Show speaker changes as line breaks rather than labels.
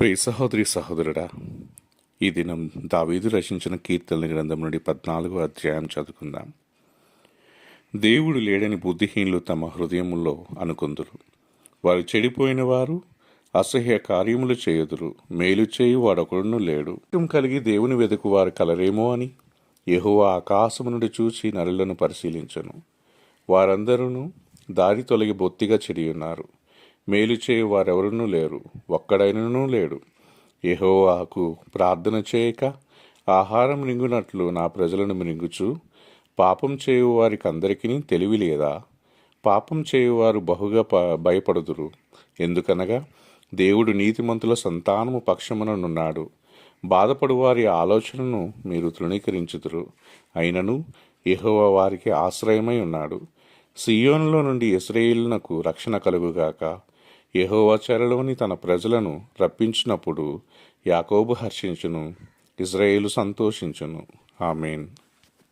ప్రియ సహోదరి సహోదరుడా ఈ దినం దావీదు రచించిన కీర్తనల గ్రంథం నుండి పద్నాలుగో అధ్యాయం చదువుకుందాం. దేవుడు లేడని బుద్ధిహీనులు తమ హృదయముల్లో అనుకుందురు. వారు చెడిపోయిన వారు అసహ్య కార్యములు చేయుదురు. మేలు చేయు వాడొకడును లేడు. కలిగి దేవుని వెతుకు వారు కలరేమో అని యహువ ఆకాశము నుండి చూచి నరులను పరిశీలించను. వారందరూ దారి తొలగి బొత్తిగా చెడి ఉన్నారు మేలు చేయు వారెవరునూ లేరు ఒక్కడైనను లేడు. యహోవాకు ప్రార్థన చేయక ఆహారం మింగునట్లు నా ప్రజలను మింగుచు పాపం చేయు వారికి అందరికీ తెలివి లేదా? పాపం చేయువారు బహుగా ప భయపడుదురు. ఎందుకనగా దేవుడు నీతిమంతుల సంతానము పక్షముననున్నాడు బాధపడు వారి ఆలోచనను మీరు తృణీకరించుదురు. అయినను యెహోవా వారికి ఆశ్రయమై ఉన్నాడు. సియోన్లో నుండి ఇస్రాయేలునకు రక్షణ కలుగుగాక యెహోవా తన ప్రజలను రప్పించినప్పుడు యాకోబు హర్షించును ఇజ్రాయేలు సంతోషించును. ఆమెన్.